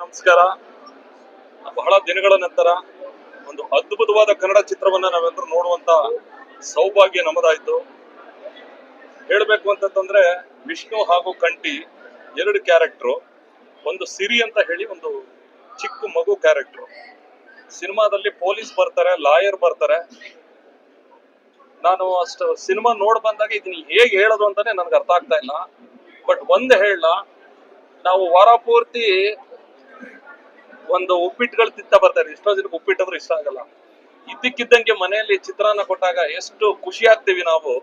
ನಮಸ್ಕಾರ. ಬಹಳ ದಿನಗಳ ನಂತರ ಒಂದು ಅದ್ಭುತವಾದ ಕನ್ನಡ ಚಿತ್ರವನ್ನ ನಾವೆಲ್ಲರೂ ನೋಡುವಂತ ಸೌಭಾಗ್ಯ ನಮ್ಮದಾಯ್ತು. ಹೇಳಬೇಕು ಅಂತಂದ್ರೆ ವಿಷ್ಣು ಹಾಗೂ ಕಂಠಿ ಎರಡು ಕ್ಯಾರೆಕ್ಟ್ರು. ಒಂದು ಸಿರಿ ಅಂತ ಹೇಳಿ ಒಂದು ಚಿಕ್ಕ ಮಗು ಕ್ಯಾರೆಕ್ಟ್ರು. ಸಿನಿಮಾದಲ್ಲಿ ಪೊಲೀಸ್ ಬರ್ತಾರೆ, ಲಾಯರ್ ಬರ್ತಾರೆ. ನಾನು ಅಷ್ಟು ಸಿನಿಮಾ ನೋಡ್ ಬಂದಾಗ ಇದನ್ನ ಹೇಗೆ ಹೇಳೋದು ಅಂತಾನೆ ನನ್ಗೆ ಅರ್ಥ ಆಗ್ತಾ ಇಲ್ಲ. ಬಟ್ ಒಂದ್ ಹೇಳ, ನಾವು ವಾರ ಪೂರ್ತಿ ಒಂದು ಉಪ್ಪಿಟ್ಟುಗಳು ತಿಂತ ಬರ್ತಾರೆ. ಎಷ್ಟೋ ಜನಕ್ಕೆ ಉಪ್ಪಿಟ್ಟು ಅಂದ್ರೆ ಇಷ್ಟ ಆಗಲ್ಲ. ಇದ್ದಕ್ಕಿದ್ದಂಗೆ ಮನೆಯಲ್ಲಿ ಚಿತ್ರಾನ್ನ ಕೊಟ್ಟಾಗ ಎಷ್ಟು ಖುಷಿ ಆಗ್ತೀವಿ ನಾವು.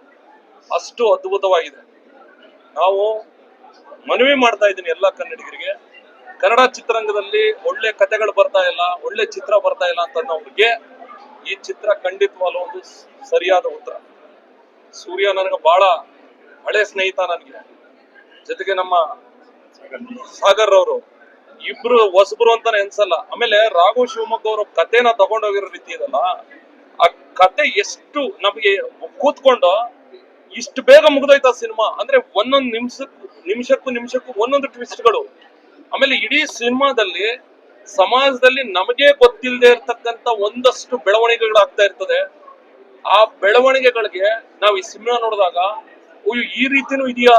ಅಷ್ಟು ಅದ್ಭುತವಾಗಿದೆ. ನಾವು ಮನವಿ ಮಾಡ್ತಾ ಇದ್ದೀನಿ ಎಲ್ಲ ಕನ್ನಡಿಗರಿಗೆ. ಕನ್ನಡ ಚಿತ್ರರಂಗದಲ್ಲಿ ಒಳ್ಳೆ ಕಥೆಗಳು ಬರ್ತಾ ಇಲ್ಲ, ಒಳ್ಳೆ ಚಿತ್ರ ಬರ್ತಾ ಇಲ್ಲ ಅಂತ ಅನ್ನೋರಿಗೆ ಈ ಚಿತ್ರ ಖಂಡಿತವಾಗ್ಲೂ ಒಂದು ಸರಿಯಾದ ಉತ್ತರ. ಸೂರ್ಯ ನನಗೆ ಬಹಳ ಹಳೆ ಸ್ನೇಹಿತ ನನಗೆ. ಜೊತೆಗೆ ನಮ್ಮ ಸಾಗರ್ ಅವರು. ಇಬ್ರು ಹೊಸಬ್ರು ಅಂತಾನೆ ಅನ್ಸಲ್ಲ ಆಮೇಲೆ ರಾಘು ಶಿವಮೊಗ್ಗ ಅವರು ಕಥೆನ ತಗೊಂಡೋಗಿರೋ ರೀತಿ ಇದಲ್ಲ, ಆ ಕತೆ ಎಷ್ಟು ನಮಗೆ ಕೂತ್ಕೊಂಡು ಇಷ್ಟು ಬೇಗ ಮುಗ್ದೋಯ್ತ ಸಿನಿಮಾ. ಅಂದ್ರೆ ಒಂದೊಂದು ನಿಮಿಷಕ್ಕೂ ನಿಮಿಷಕ್ಕೂ ನಿಮಿಷಕ್ಕೂ ಒಂದೊಂದು ಟ್ವಿಸ್ಟ್ಗಳು ಆಮೇಲೆ ಇಡೀ ಸಿನಿಮಾದಲ್ಲಿ ಸಮಾಜದಲ್ಲಿ ನಮಗೆ ಗೊತ್ತಿಲ್ಲದೆ ಇರ್ತಕ್ಕಂತ ಒಂದಷ್ಟು ಬೆಳವಣಿಗೆಗಳಾಗ್ತಾ ಇರ್ತದೆ. ಆ ಬೆಳವಣಿಗೆಗಳಿಗೆ ನಾವು ಈ ಸಿನಿಮಾ ನೋಡಿದಾಗ ಈ ರೀತಿನೂ ಇದೆಯಾ?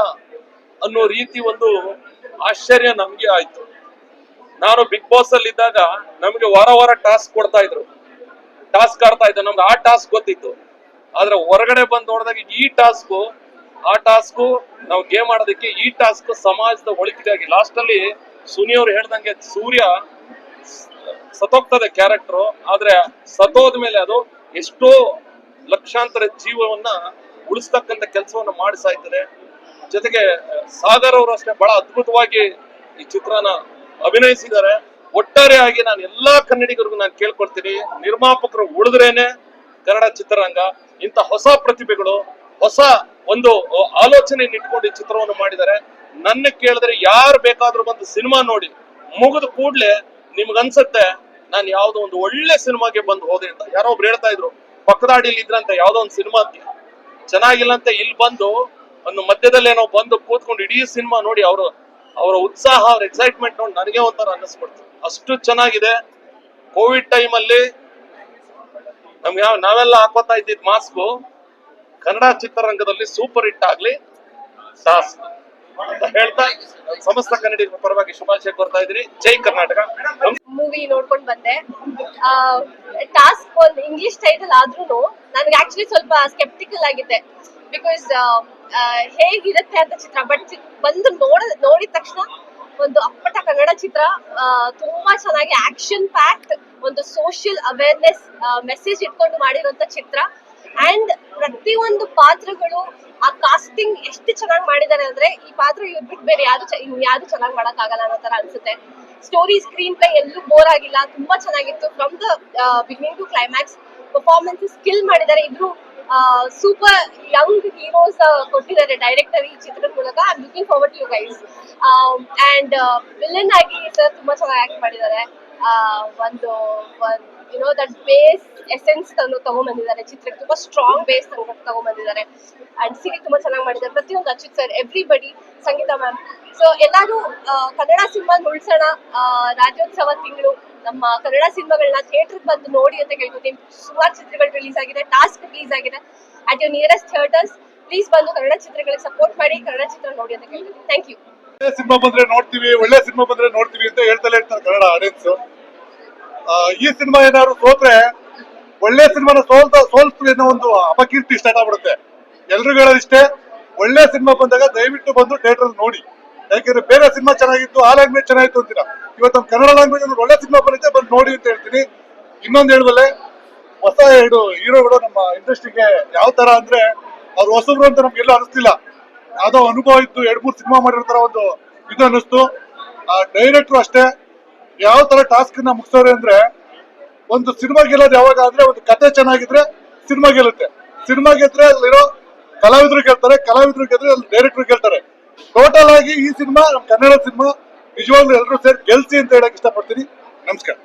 ಅನ್ನೋ ರೀತಿ ಒಂದು ಆಶ್ಚರ್ಯ ನಮ್ಗೆ ಆಯ್ತು. ನಾನು ಬಿಗ್ ಬಾಸ್ ಅಲ್ಲಿ ಇದ್ದಾಗ ನಮ್ಗೆ ವಾರ ವಾರ ಟಾಸ್ಕ್ ಕೊಡ್ತಾ ಇದ್ರು. ಟಾಸ್ಕ್ ಆಡ್ತಾ ಇದ್ದ ನಮ್ಗೆ ಆ ಟಾಸ್ಕ್ ಗೊತ್ತಿತ್ತು. ಆದ್ರೆ ಹೊರಗಡೆ ಬಂದು ನೋಡಿದಾಗ ಈ ಟಾಸ್ಕ್ ಆ ಟಾಸ್ಕು ನಾವು ಗೇಮ್ ಆಡೋದಕ್ಕೆ ಈ ಟಾಸ್ಕ್ ಸಮಾಜದ ಒಳಕಿದಾಗಿ ಲಾಸ್ಟ್ ಅಲ್ಲಿ ಸುನಿ ಅವ್ರು ಹೇಳ್ದಂಗೆ ಸೂರ್ಯ ಸತೋಗ್ತದೆ ಕ್ಯಾರೆಕ್ಟರ್ ಆದ್ರೆ ಸತೋದ ಮೇಲೆ ಅದು ಎಷ್ಟೋ ಲಕ್ಷಾಂತರ ಜೀವವನ್ನ ಉಳಿಸ್ತಕ್ಕಂತ ಕೆಲಸವನ್ನ ಮಾಡಿಸ್ತಾ ಸಾಯ್ತದೆ. ಜೊತೆಗೆ ಸಾಗರ್ ಅವರು ಅಷ್ಟೇ ಬಹಳ ಅದ್ಭುತವಾಗಿ ಈ ಚಿತ್ರನ ಅಭಿನಯಿಸಿದ್ದಾರೆ. ಒಟ್ಟಾರೆಯಾಗಿ ನಾನು ಎಲ್ಲಾ ಕನ್ನಡಿಗರಿಗೂ ನಾನು ಕೇಳ್ಕೊಡ್ತೀನಿ. ನಿರ್ಮಾಪಕರು ಉಳಿದ್ರೇನೆ ಕನ್ನಡ ಚಿತ್ರರಂಗ. ಇಂಥ ಹೊಸ ಪ್ರತಿಭೆಗಳು, ಹೊಸ ಒಂದು ಆಲೋಚನೆ ಇಟ್ಕೊಂಡು ಈ ಚಿತ್ರವನ್ನು ಮಾಡಿದ್ದಾರೆ. ನನ್ನ ಕೇಳಿದ್ರೆ ಯಾರು ಬೇಕಾದ್ರೂ ಬಂದು ಸಿನಿಮಾ ನೋಡಿ, ಮುಗಿದ ಕೂಡ್ಲೆ ನಿಮ್ಗೆ ಅನ್ಸುತ್ತೆ ನಾನು ಯಾವ್ದೋ ಒಂದು ಒಳ್ಳೆ ಸಿನಿಮಾಗೆ ಬಂದು ಹೋದೆ ಅಂತ. ಯಾರೋ ಒಬ್ರು ಹೇಳ್ತಾ ಇದ್ರು ಪಕ್ಕದಾಡಿಲಿ ಇದ್ರಂತೆ, ಯಾವ್ದೋ ಒಂದು ಸಿನಿಮಾ ಚೆನ್ನಾಗಿಲ್ಲ ಅಂತ ಇಲ್ಲಿ ಬಂದು, ಒಂದು ಮಧ್ಯದಲ್ಲಿ ಏನೋ ಬಂದು ಕೂತ್ಕೊಂಡು ಇಡೀ ಸಿನಿಮಾ ನೋಡಿ ಅವರು ಅವರ ಉತ್ಸಾಹ, ಅವ್ರ ಎಕ್ಸೈಟ್ಮೆಂಟ್ ನೋಡಿ ನನಗೆ ಒಂಥರ ಅನ್ನಿಸ್ಬಿಡ್ತು. ಅಷ್ಟು ಚೆನ್ನಾಗಿದೆ. ಕೋವಿಡ್ ಟೈಮ್ ಅಲ್ಲಿ ನಮ್ಗೆ ನಾವೆಲ್ಲ ಹಾಕೋತಾ ಇದ್ದಿದ್ ಮಾಸ್ಕ್ ಕನ್ನಡ ಚಿತ್ರರಂಗದಲ್ಲಿ ಸೂಪರ್ ಹಿಟ್ ಆಗ್ಲಿ ಸಾಸ್ ಅಂತ ಹೇಳ್ತಾ ಸಮಸ್ತ ಕನ್ನಡಿಗರ ಪರವಾಗಿ ಶುಭಾಶಯ ಕೋರ್ತಾ ಇದ್ದೀನಿ. ಜೈ ಕರ್ನಾಟಕ. ಮೂವಿ ನೋಡ್ಕೊಂಡು ಬಂದೆ. ಟಾಸ್ಕ್ ಒಂದು ಇಂಗ್ಲಿಷ್ ಟೈಟಲ್ ಆದ್ರೂ ನನ್ಗೆ ಆಕ್ಚುಲಿ ಸ್ವಲ್ಪ ಸ್ಕೆಪ್ಟಿಕಲ್ ಆಗಿದೆ ಬಿಕಾಸ್ ಹೇಗಿರುತ್ತೆ ಅಂತ ಚಿತ್ರ? ಬಟ್ ಬಂದು ನೋಡ, ನೋಡಿದ ತಕ್ಷಣ ಒಂದು ಅಪ್ಪಟ ಕನ್ನಡ ಚಿತ್ರ ತುಂಬಾ ಚೆನ್ನಾಗಿ ಆಕ್ಷನ್ ಪ್ಯಾಕ್ಟ್ ಒಂದು ಸೋಷಿಯಲ್ ಅವೇರ್ನೆಸ್ ಮೆಸೇಜ್ ಇಟ್ಕೊಂಡು ಮಾಡಿರುವಂತ ಚಿತ್ರ. ಅಂಡ್ ಪ್ರತಿಯೊಂದು ಪಾತ್ರಗಳು ಆ ಕಾಸ್ಟಿಂಗ್ ಎಷ್ಟು ಚೆನ್ನಾಗಿ ಮಾಡಿದ್ದಾರೆ ಅಂದ್ರೆ, ಈ ಪಾತ್ರ ಇವ್ರು ಬಿಟ್ಟು ಬೇರೆ ಯಾರು ಯಾರು ಚೆನ್ನಾಗಿ ಮಾಡಕ್ ಆಗಲ್ಲ ಅನ್ನೋ ತರ ಅನ್ಸುತ್ತೆ. ಸ್ಟೋರಿ ಸ್ಕ್ರೀನ್ ಪ್ಲೇ ಎಲ್ಲೂ ಬೋರ್ ಆಗಿಲ್ಲ, ತುಂಬಾ ಚೆನ್ನಾಗಿತ್ತು. From the beginning to climax performance skill ಮಾಡಿದ್ದಾರೆ. ಇಬ್ರು ಸೂಪರ್ ಯಂಗ್ ಹೀರೋಸ್ ಕೊಟ್ಟಿದ್ದಾರೆ ಡೈರೆಕ್ಟರ್ ಈ ಚಿತ್ರದ ಮೂಲಕ. I looking forward you guys and villain ಆಗಿ ಸರ್ ತುಂಬಾ ಚೆನ್ನಾಗಿ ಆಕ್ಟ್ ಮಾಡಿದ್ದಾರೆ. ಒಂದು ಯುನೋ ದಟ್ ಬೇಸ್ ಎಸೆನ್ಸ್ ತಂದು ತಗೊಂಡ್ಬಂದಿದ್ದಾರೆ ಚಿತ್ರಕ್ಕೆ ತುಂಬಾ ಸ್ಟ್ರಾಂಗ್ ಬೇಸ್ ತಂದು ತಗೊಂಡ್ಬಂದಿದ್ದಾರೆ ಅಂಡ್ ಸಿರಿ ತುಂಬಾ ಚೆನ್ನಾಗಿ ಮಾಡಿದ್ದಾರೆ. ಪ್ರತಿಯೊಂದು Achyuth sir everybody Sangeetha ma'am so ಎಲ್ಲರೂ ಕನ್ನಡ ಸಿನಿಮಾ ಉಳಿಸೋಣ. ರಾಜ್ಯೋತ್ಸವ ತಿಂಗಳು, ನಮ್ಮ ಕನ್ನಡ ಸಿನಿಮಾಗಳನ್ನ ಥಿಯೇಟರ್ ಬಂದು ನೋಡಿ ಅಂತ ಕೇಳ್ಕೊತೀನಿ ಸುಮಾರು ಚಿತ್ರಗಳು ರಿಲೀಸ್ ಆಗಿದೆ. ಟಾಸ್ಕ್ ರಿಲೀಸ್ ಆಗಿದೆ. At your nearest theatres please ಬಂದು ಕನ್ನಡ ಚಿತ್ರಗಳಿಗೆ ಸಪೋರ್ಟ್ ಮಾಡಿ, ಕನ್ನಡ ಚಿತ್ರ ನೋಡಿ ಅಂತ ಕೇಳ್ತೀನಿ ಥ್ಯಾಂಕ್ ಯು ಸಿನಿಮಾ ಬಂದ್ರೆ ನೋಡ್ತೀವಿ, ಒಳ್ಳೆ ಸಿನಿಮಾ ಬಂದ್ರೆ ನೋಡ್ತೀವಿ ಅಂತ ಹೇಳ್ತಾ ಇರ್ತಾರೆ ಕನ್ನಡ ಆಡಿಯನ್ಸ್ ಈ ಸಿನಿಮಾ ಏನಾದ್ರು ಸೋತ್ರೆ ಒಳ್ಳೆ ಸಿನಿಮಾನ ಸೋಲ್ತ ಸೋಲ್ಸ್ ಅನ್ನೋ ಒಂದು ಅಪಕೀರ್ತಿ ಸ್ಟಾರ್ಟ್ ಆಗ್ಬಿಡುತ್ತೆ. ಎಲ್ರಿಗೂ ಹೇಳೋದಿಷ್ಟೇ ಒಳ್ಳೆ ಸಿನಿಮಾ ಬಂದಾಗ ದಯವಿಟ್ಟು ಬಂದು ಥಿಯೇಟರ್ ನೋಡಿ. ಯಾಕೆಂದ್ರೆ ಬೇರೆ ಸಿನಿಮಾ ಚೆನ್ನಾಗಿತ್ತು, ಆ ಲ್ಯಾಂಗ್ವೇಜ್ ಚೆನ್ನಾಗಿತ್ತು ಅಂತೀರಾ? ಇವತ್ತು ನಮ್ಮ ಕನ್ನಡ ಲ್ಯಾಂಗ್ವೇಜ್ ಅಂದ್ರೆ ಒಳ್ಳೆ ಸಿನಿಮಾ ಬರುತ್ತೆ ಬಂದು ನೋಡಿ ಅಂತ ಹೇಳ್ತೀನಿ. ಇನ್ನೊಂದು ಹೇಳ್ಬಲ್ಲೆ, ಹೊಸ ಎರಡು ಹೀರೋಗಳು ನಮ್ಮ ಇಂಡಸ್ಟ್ರಿಗೆ ಯಾವ ತರ ಅಂದ್ರೆ ಅವ್ರು ಹೊಸಬ್ರು ಅಂತ ನಮ್ಗೆಲ್ಲ ಅನಿಸ್ತಿಲ್ಲ. ಯಾವ್ದೋ ಅನುಭವ ಇತ್ತು, ಎರಡ್ ಮೂರು ಸಿನಿಮಾ ಮಾಡಿರ್ತಾರ ಒಂದು ಇದು ಅನ್ನಿಸ್ತು. ಆ ಡೈರೆಕ್ಟ್ರು ಅಷ್ಟೇ. ಯಾವ ತರ ಟಾಸ್ಕ್ನ ಮುಗಿಸೋರೆ ಅಂದ್ರೆ ಒಂದು ಸಿನಿಮಾ ಗೆಲ್ಲೋದು ಯಾವಾಗ ಅಂದ್ರೆ ಒಂದು ಕತೆ ಚೆನ್ನಾಗಿದ್ರೆ ಸಿನಿಮಾ ಗೆಲ್ಲುತ್ತೆ. ಸಿನಿಮಾ ಗೆದ್ರೆ ಅಲ್ಲಿರೋ ಕಲಾವಿದ್ರು ಗೆಲ್ತಾರೆ ಕಲಾವಿದ್ರು ಗೆದ್ರೆ ಅಲ್ಲಿ ಡೈರೆಕ್ಟರ್ ಗೆಲ್ತಾರೆ ಟೋಟಲ್ ಆಗಿ ಈ ಸಿನಿಮಾ ನಮ್ ಕನ್ನಡ ಸಿನಿಮಾ ನಿಜವಾಗ್ಲೂ ಎಲ್ಲರೂ ಸೇರಿ ಗೆಲ್ಸಿ ಅಂತ ಹೇಳಕ್ ಇಷ್ಟಪಡ್ತೀನಿ. ನಮಸ್ಕಾರ.